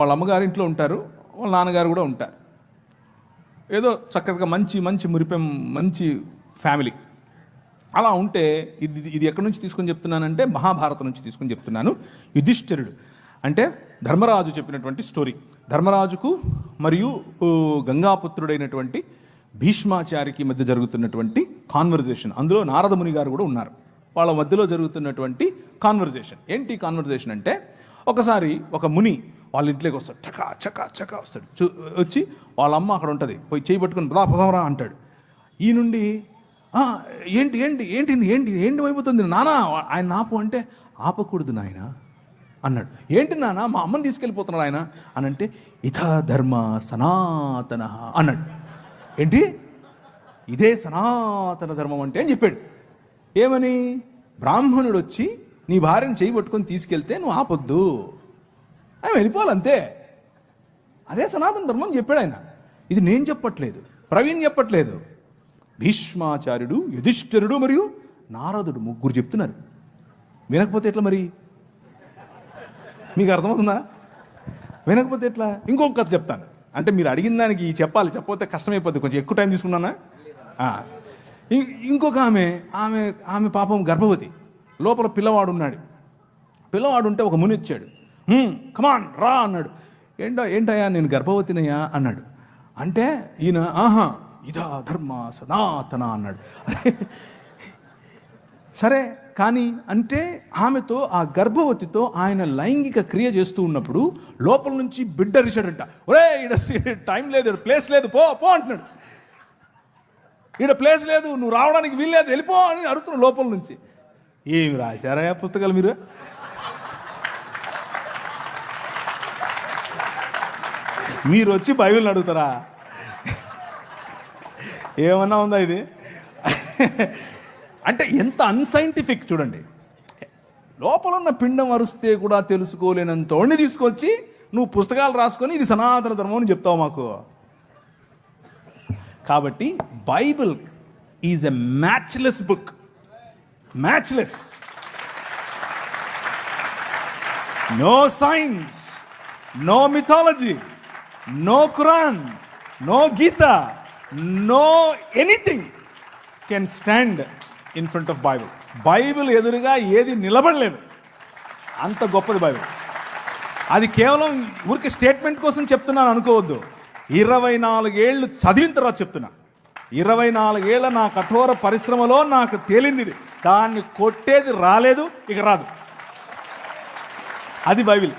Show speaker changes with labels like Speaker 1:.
Speaker 1: వాళ్ళ అమ్మగారి ఇంట్లో ఉంటారు వాళ్ళ నాన్నగారు కూడా ఉంటారు. ఏదో చక్కగా మంచి మంచి మురిపెం మంచి ఫ్యామిలీ. అలా ఉంటే ఇది ఇది ఎక్కడి నుంచి తీసుకొని చెప్తున్నానంటే మహాభారతం నుంచి తీసుకొని చెప్తున్నాను. యుధిష్ఠిరుడు. అంటే ధర్మరాజు చెప్పినటువంటి స్టోరీ. ధర్మరాజుకు మరియు గంగాపుత్రుడైనటువంటి భీష్మాచారికి మధ్య జరుగుతున్నటువంటి కాన్వర్జేషన్ అందులో నారదముని గారు కూడా ఉన్నారు. వాళ్ళ మధ్యలో జరుగుతున్నటువంటి కాన్వర్జేషన్ ఏంటి కాన్వర్జేషన్ అంటే ఒకసారి ఒక ముని వాళ్ళ ఇంట్లోకి వస్తాడు. చకా చకా చకా వస్తాడు. చూ- వచ్చి వాళ్ళ అమ్మ అక్కడ ఉంటుంది. పోయి చేయి పట్టుకుని పదా పదవరా అంటాడు. ఈ నుండి ఏంటి ఏంటి ఏంటి ఏంటి ఏంటి అయిపోతుంది నానా ఆయన ఆపు అంటే ఆపకూడదు నాయన అన్నాడు. ఏంటి నానా మా అమ్మని తీసుకెళ్ళిపోతున్నాడు ఆయన అని అంటే ఇథ ధర్మ సనాతన అన్నాడు. ఏంటి? ఇదే సనాతన ధర్మం అంటే అని చెప్పాడు. ఏమని? బ్రాహ్మణుడు వచ్చి నీ భార్యను చేయి పట్టుకొని తీసుకెళ్తే నువ్వు ఆపొద్దు ఆయన వెళ్ళిపోవాలి అంతే అదే సనాతన ధర్మం అని చెప్పాడు ఆయన. ఇది నేను చెప్పట్లేదు ప్రవీణ్ చెప్పట్లేదు. భీష్మాచార్యుడు యుధిష్ఠిరుడు మరియు నారదుడు ముగ్గురు చెప్తున్నారు. వినకపోతే ఎట్లా మరి? మీకు అర్థమవుతుందా? వినకపోతే ఎట్లా? ఇంకొక కథ చెప్తాను. అంటే మీరు అడిగిన దానికి చెప్పాలి చెప్పకపోతే కష్టమైపోద్ది. కొంచెం ఎక్కువ టైం తీసుకున్నానా? ఇంకొక ఆమె ఆమె ఆమె పాపం గర్భవతి. లోపల పిల్లవాడు ఉన్నాడు. పిల్లవాడు ఉంటే ఒక ముని ఇచ్చాడు కమాన్ రా అన్నాడు. ఏంటో ఏంటయ్యా నేను గర్భవతినయ్యా అన్నాడు. అంటే ఈయన ఆహా ఇదా ధర్మ సనాతన అన్నాడు. సరే కానీ అంటే ఆమెతో ఆ గర్భవతితో ఆయన లైంగిక క్రియ చేస్తూ ఉన్నప్పుడు లోపల నుంచి బిడ్డ అరిశాడంట ఒరే ఈడ టైం లేదు ఈడ ప్లేస్ లేదు పో పో అంటున్నాడు. ఈడ ప్లేస్ లేదు నువ్వు రావడానికి వీల్లేదు వెళ్ళిపో అని అడుగుతున్నాడు లోపల నుంచి. ఏమి రాశారా పుస్తకాలు మీరు? మీరు వచ్చి బైబిల్ని అడుగుతారా? ఏమన్నా ఉందా ఇది? అంటే ఎంత అన్సైంటిఫిక్ చూడండి. లోపల ఉన్న పిండం అరుస్తే కూడా తెలుసుకోలేనంత వాడిని తీసుకొచ్చి నువ్వు పుస్తకాలు రాసుకొని ఇది సనాతన ధర్మం అని చెప్తావు మాకు. కాబట్టి Bible is a matchless book. Matchless. No science no mythology. No Quran no Gita no anything can stand in front of Bible Bible ఎదురుగా ఏది నిలబడలేదు. అంత గొప్పది బైబిల్ అది కేవలం ఊరికి స్టేట్మెంట్ కోసం చెప్తున్నాను అనుకోవద్దు. ఇరవై నాలుగేళ్ళు చదివిన తర్వాత చెప్తున్నా. ఇరవై నాలుగేళ్ళ నా కఠోర పరిశ్రమలో నాకు తేలింది దాన్ని కొట్టేది రాలేదు ఇక రాదు. అది బైబిల్